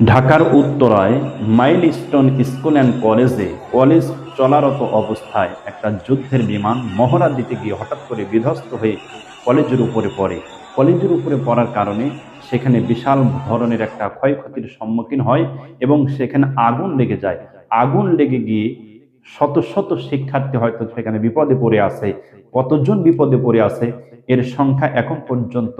ঢাকার উত্তরায় mile stone school and কলেজে কলেজ চলারত অবস্থায় একটা যুদ্ধের বিমান মহড়া দিতে গিয়ে হঠাৎ করে বিধ্বস্ত হয়ে কলেজের উপরে পড়ে। কলেজের উপরে পড়ার কারণে সেখানে বিশাল ধরনের একটা ক্ষয়ক্ষতির সম্মুখীন হয় এবং সেখানে আগুন লেগে যায়। আগুন লেগে গিয়ে শত শত শিক্ষার্থী হয়তো সেখানে বিপদে পড়ে আছে। কতজন বিপদে পড়ে আছে এর সংখ্যা এখন পর্যন্ত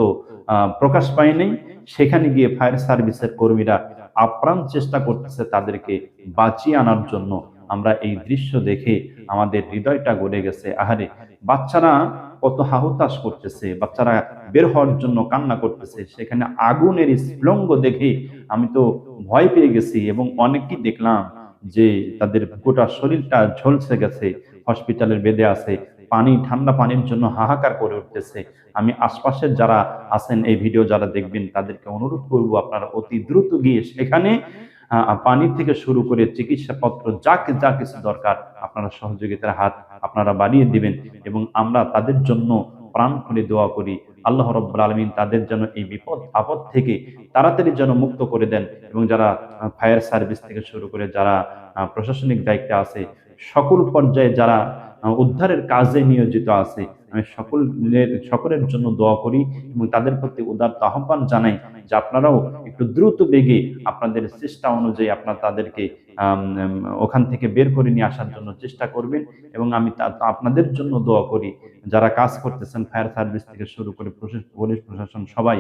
প্রকাশ পায়নি সেখানে গিয়ে ফায়ার সার্ভিসের কর্মীরা আপ্রাণ চেষ্টা করতেছে তাদেরকে বাঁচিয়ে আনার জন্য। আমরা এই দৃশ্য দেখে আমাদের হৃদয়টা গড়ে গেছে। আহারে, বাচ্চারা কত হাহুতাশ করতেছে, বাচ্চারা বের হওয়ার জন্য কান্না করতেছে। সেখানে আগুনের স্ফুলঙ্গ দেখে আমি তো ভয় পেয়ে গেছি এবং অনেকই দেখলাম যে তাদের গোটা শরীরটা ঝলসে গেছে, হসপিটালের বেডে আছে। পানি ঠান্ডা পানির জন্য হাহাকার করে উঠতেছে। আমি আশপাশের যারা আছেন এই ভিডিও যারা দেখবেন তাদেরকে অনুরোধ করব আপনারা অতি দ্রুত গিয়ে সেখানে আহ, পানি থেকে শুরু করে চিকিৎসাপত্র যা যা কিছু দরকার আপনারা সহযোগিতার হাত আপনারা বাড়িয়ে দিবেন এবং আমরা তাদের জন্য প্রাণ খুলে দোয়া করি। আল্লাহ রব্বুল আলমিন তাদের যেন এই বিপদ আপদ থেকে তাড়াতাড়ি যেন মুক্ত করে দেন এবং যারা ফায়ার সার্ভিস থেকে শুরু করে যারা প্রশাসনিক দায়িত্বে আছে সকল পর্যায়ে যারা উদ্ধারের কাজে নিয়োজিত আছে। আমি সকলের সকলের জন্য দোয়া করি এবং তাদের প্রতি উদারত আহ্বান জানাই যে আপনারাও একটু দ্রুত বেগে আপনাদের চেষ্টা অনুযায়ী আপনার তাদেরকে ওখান থেকে বের করে নিয়ে আসার জন্য চেষ্টা করবেন এবং আমি আপনাদের জন্য দোয়া করি। যারা কাজ করতেছেন, ফায়ার সার্ভিস থেকে শুরু করে পুলিশ প্রশাসন সবাই,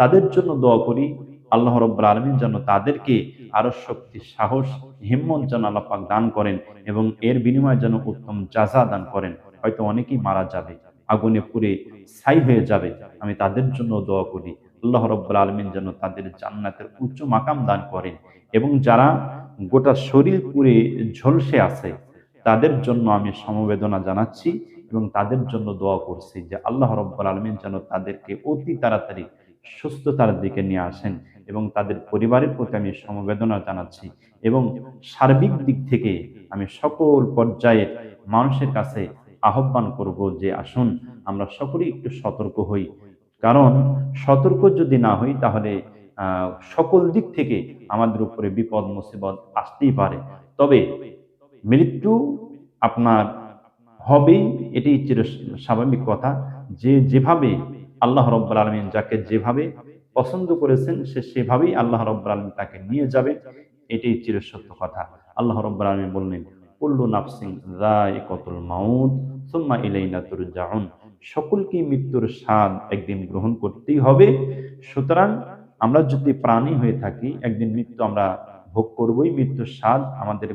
তাদের জন্য দোয়া করি আল্লাহ রব্বুল আলমিন যেন তাদেরকে আরও শক্তি, সাহস, হিম্মত যেন আল্লাহ পাক দান করেন এবং এর বিনিময়ে যেন উত্তম যাজা দান করেন। হয়তো অনেকেই মারা যাবে, আগুনে পুড়ে ছাই হয়ে যাবে। আমি তাদের জন্য দোয়া করি, আল্লাহ রব্বুল আলমিন যেন তাদের জান্নাতের উচ্চ মাকাম দান করেন এবং যারা গোটা শরীর পুড়ে ঝলসে আছে, তাদের জন্য আমি সমবেদনা জানাচ্ছি এবং তাদের জন্য দোয়া করছি যে আল্লাহ রব্বুল আলমিন যেন তাদেরকে অতি তাড়াতাড়ি সুস্থতার দিকে নিয়ে আসেন এবং তাদের পরিবারের প্রতি আমি সমবেদনা জানাচ্ছি এবং সার্বিক দিক থেকে আমি সকল পর্যায়ের মানুষের কাছে আহ্বান করব যে আসুন, আমরা সকলেই একটু সতর্ক হই। কারণ সতর্ক যদি না হই, তাহলে সকল দিক থেকে আমাদের উপরে বিপদ, মুসিবত আসতেই পারে। তবে মৃত্যু আপনার হবেই এটি চির স্বাভাবিক কথা। যে যেভাবে আল্লাহ রব্বুল আলমিন যাকে যেভাবে পছন্দ করেছেন, সে সেভাবেই আল্লাহ রব্বুল আলমিন তাকে নিয়ে যাবে। এটাই চিরসত্য কথা। আল্লাহ রব্বুল আলমিন বললেন, কুল্লু নাফসিং রায়কতুল মাউত, সুম্মা ইলাইনা তুরজাউন। সকলকেই মৃত্যুর স্বাদ একদিন গ্রহণ করতেই হবে। সুতরাং আমরা যদি প্রাণী হয়ে থাকি, একদিন মৃত্যু আমরা ভোগ করবই, মৃত্যুর স্বাদ আমাদের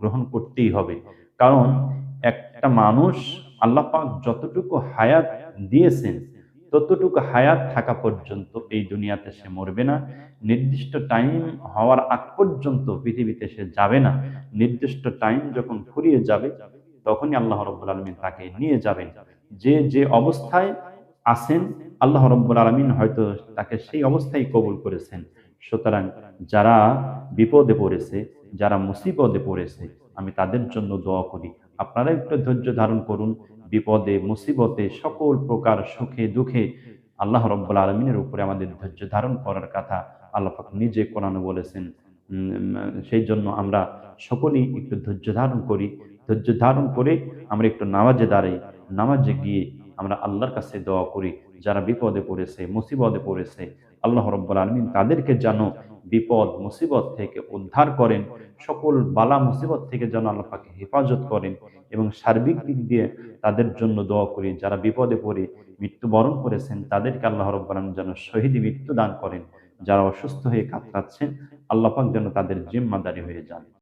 গ্রহণ করতেই হবে। কারণ একটা মানুষ আল্লাহ পাক যতটুকু হায়াত দিয়েছেন ততটুকু হায়াত থাকা পর্যন্ত এই দুনিয়াতে সে মরবে না, নির্দিষ্ট টাইম হওয়ার আগ পর্যন্ত পৃথিবীতে সে যাবে না, নির্দিষ্ট টাইম যখন ফুরিয়ে যাবে, তখনই আল্লাহ রব্বুল আলমিন তাকে নিয়ে যাবেন। যে যে অবস্থায় আছেন, আল্লাহ রব্বুল আলমিন হয়তো তাকে সেই অবস্থায় কবুল করেছেন। সুতরাং যারা বিপদে পড়েছে, যারা মুসিবদে পড়েছে, আমি তাদের জন্য দোয়া করি। আপনারা একটু ধৈর্য ধারণ করুন বিপদে, মুসিবতে, সকল প্রকার সুখে, দুঃখে আল্লাহ রব্বুল আলমিনের উপরে আমাদের ধৈর্য ধারণ করার কথা আল্লাহ নিজে কোরআনে বলেছেন। সেই জন্য আমরা সকলেই একটু ধৈর্য ধারণ করি। ধৈর্য ধারণ করে আমরা একটু নামাজে দাঁড়াই। নামাজে গিয়ে আমরা আল্লাহর কাছে দোয়া করি। যারা বিপদে পড়েছে, মুসিবতে পড়েছে, আল্লাহ রব্বুল আলমিন তাদেরকে যেন বিপদ, মুসিবত থেকে উদ্ধার করেন। সকল বালা, মুসিবত থেকে যেন আল্লাপাকে হেফাজত করেন এবং সার্বিক দিক দিয়ে তাদের জন্য দোয়া করি। যারা বিপদে পড়ে, মৃত্যুবরণ করেছেন, তাদেরকে আল্লাহ রব্বান যেন শহীদি মৃত্যু দান করেন। যারা অসুস্থ হয়ে কাতরাচ্ছেন আল্লাপাক যেন তাদের জিম্মাদারি হয়ে যান।